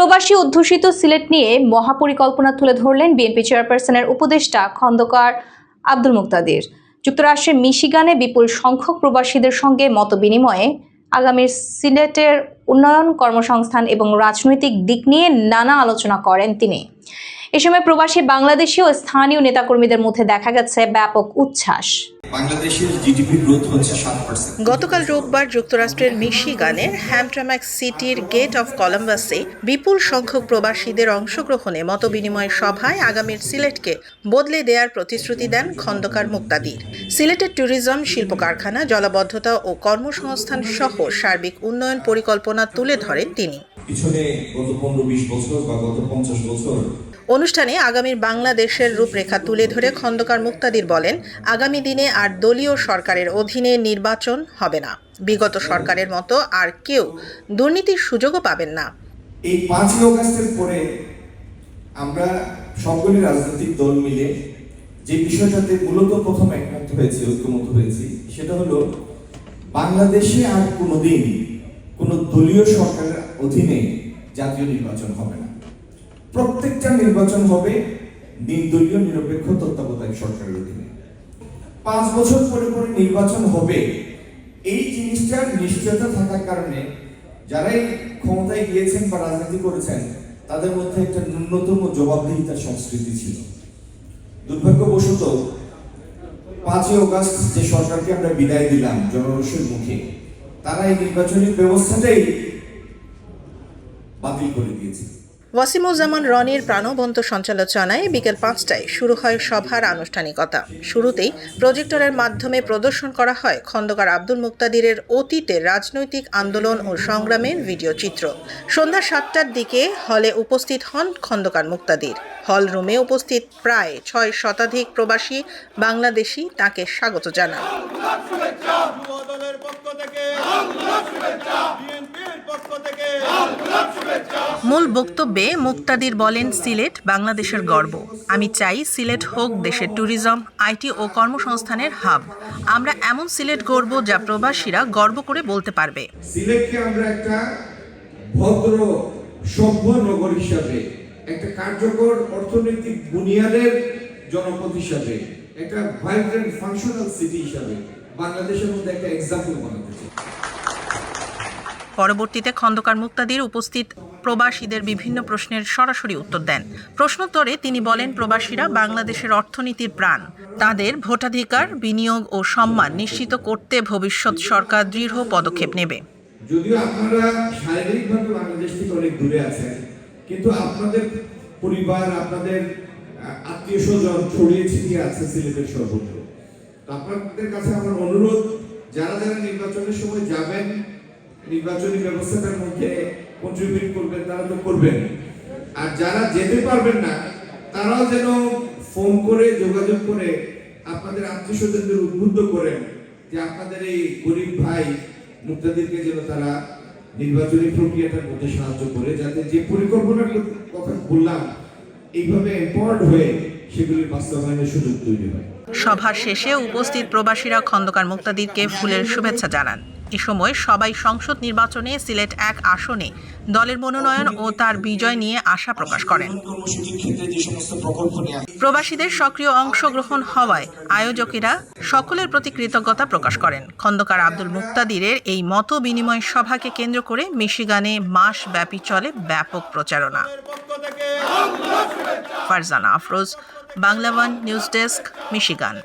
প্রবাসী অধ্যুষিত সিলেট নিয়ে মহাপরিকল্পনা তুলে ধরলেন বিএনপি চেয়ারপারসনের উপদেষ্টা খন্দকার আব্দুল মুক্তাদের। যুক্তরাষ্ট্রের মিশিগানে বিপুল সংখ্যক প্রবাসীদের সঙ্গে মত বিনিময়ে আগামীর সিলেটের উন্নয়ন কর্মসংস্থান এবং রাজনৈতিক দিক নিয়ে নানা আলোচনা করেন তিনি। এ সময় প্রবাসী বাংলাদেশি ও স্থানীয় নেতাকর্মীদের মধ্যে দেখা গেছে ব্যাপক উচ্ছ্বাস। বাংলাদেশের জিডিপি গ্রোথ হচ্ছে গতকাল রোববার যুক্তরাষ্ট্রের মিশিগানের হ্যামট্রাম্যাক সিটির গেট অফ কলম্বাসে বিপুল সংখ্যক প্রবাসীদের অংশগ্রহণে মতবিনিময় সভায় আগামীর সিলেটকে বদলে দেওয়ার প্রতিশ্রুতি দেন খন্দকার মুক্তাদির। সিলেটের ট্যুরিজম শিল্প কারখানা জলাবদ্ধতা ও কর্মসংস্থান সহ সার্বিক উন্নয়ন পরিকল্পনা তুলে ধরেন তিনি। পিছনে গত পনেরো বিশ বছর বা গত পঞ্চাশ বছর অনুষ্ঠানে আগামীর বাংলাদেশের রূপরেখা তুলে ধরে খন্দকার মুক্তাদির বলেন, আগামী দিনে আর দলীয় সরকারের অধীনে নির্বাচন হবে না। বিগত সরকারের মতো আর কেউ দুর্নীতির সুযোগও পাবেন না। এই পাঁচই অগাস্টের পরে আমরা সকলে রাজনৈতিক দল মিলে যে বিষয়টাতে মূলত প্রথম একমত হয়েছে, ঐক্যমত হয়েছি, সেটা হলো বাংলাদেশে আর কোনোদিন কোনো দলীয় সরকারের অধীনে জাতীয় নির্বাচন হবে না। প্রত্যেকটা নির্বাচন হবে নির্দলীয় নিরপেক্ষ, তত্ত্বাবধায়ক সরকারের অধীনে। পাঁচ বছর পরে পরে নির্বাচন হবে, এই জিনিসটার নিশ্চয়তা থাকার কারণে যারাই ক্ষমতায় গিয়েছেন বা রাজনীতি করেছেন, তাদের মধ্যে একটা ন্যূনতম জবাবদিহিতার সংস্কৃতি ছিল। দুর্ভাগ্যবশত, পাঁচই অগাস্ট যে সরকারকে আমরা বিদায় দিলাম জনরোষের মুখে, তারা এই নির্বাচনী ব্যবস্থাটাই বাতিল করে দিয়েছে। ওয়াসিমুজ্জামান রনির প্রাণবন্ত সঞ্চালনায় বিকেল পাঁচটায় শুরু হয় সভার আনুষ্ঠানিকতা। শুরুতেই প্রজেক্টরের মাধ্যমে প্রদর্শন করা হয় খন্দকার আব্দুল মুক্তাদিরের অতীতের রাজনৈতিক আন্দোলন ও সংগ্রামের ভিডিও চিত্র। সন্ধ্যা সাতটার দিকে হলে উপস্থিত হন খন্দকার মুক্তাদির। হল রুমে উপস্থিত প্রায় ছয় শতাধিক প্রবাসী বাংলাদেশি তাকে স্বাগত জানান। পক্ষ থেকে মূল বক্তব্যে মুক্তাদির বলেন সিলেট বাংলাদেশের গর্ব। আমি চাই সিলেট হোক দেশের ট্যুরিজম আইটি ও কর্মসংস্থানের হাব। আমরা এমন সিলেট গর্ব যা প্রবাসীরা গর্ব করে বলতে পারবে। সিলেটকে আমরা একটা ভদ্র সভ্য নগর হিসাবে একটা কার্যকর অর্থনৈতিক বুনিয়াদের জনপদ হিসাবে একটা ভাইব্রেন্ট ফাংশনাল সিটি হিসাবে বাংলাদেশের মধ্যে একটা এক্সাম্পল বানাতে পরবর্তীতে খন্দকার মুক্তাদির উপস্থিত প্রবাসীদের বিভিন্ন প্রশ্নের সরাসরি উত্তর দেন। প্রশ্নোত্তরে তিনি বলেন, প্রবাসীরা বাংলাদেশের অর্থনীতির প্রাণ। তাদের ভোটাধিকার, বিনিয়োগ ও সম্মান নিশ্চিত করতে ভবিষ্যৎ সরকার দৃঢ় পদক্ষেপ নেবে। যদিও আপনারা শারীরিকভাবে বাংলাদেশ থেকে অনেক দূরে আছেন, কিন্তু আপনাদের পরিবার, আপনাদের আত্মীয় স্বজন ছড়িয়ে ছিটিয়ে আছে সিলেটের সর্বত্র। আপনাদের কাছে আমার অনুরোধ, যারা যারা নির্বাচনের সময় যাবেন, নির্বাচনী ব্যবস্থাটার মধ্যে কন্ট্রিবিউট করবেন, তারা তো করবেন। আর যারা যেতে পারবেন না, তারাও যেন ফোন করে, যোগাযোগ করে আপনাদের আত্মীয় স্বজনদের উদ্বুদ্ধ করেন যে আপনাদের এই গরিব ভাই মুক্তাদিরকে যেন তারা নির্বাচনী প্রক্রিয়াটার মধ্যে সাহায্য করে, যাতে যে পরিকল্পনার কথা বললাম, এইভাবে এম্পাওয়ার্ড হয়ে সেগুলির বাস্তবায়নের সুযোগ তৈরি হয়। সভা শেষে উপস্থিত প্রবাসীরা খন্দকার মুক্তাদিরকে ফুলের শুভেচ্ছা জানান। এ সময় সবাই সংসদ নির্বাচনে সিলেট এক আসনে দলের মনোনয়ন ও তার বিজয় নিয়ে আশা প্রকাশ করেন। প্রবাসীদের সক্রিয় অংশগ্রহণ হওয়ায় আয়োজকেরা সকলের প্রতি কৃতজ্ঞতা প্রকাশ করেন। খন্দকার আব্দুল মুক্তাদিরের এই মত বিনিময় সভাকে কেন্দ্র করে মিশিগানে মাসব্যাপী চলে ব্যাপক প্রচারণা। Farzana Afroz, Bangla one news desk, Michigan.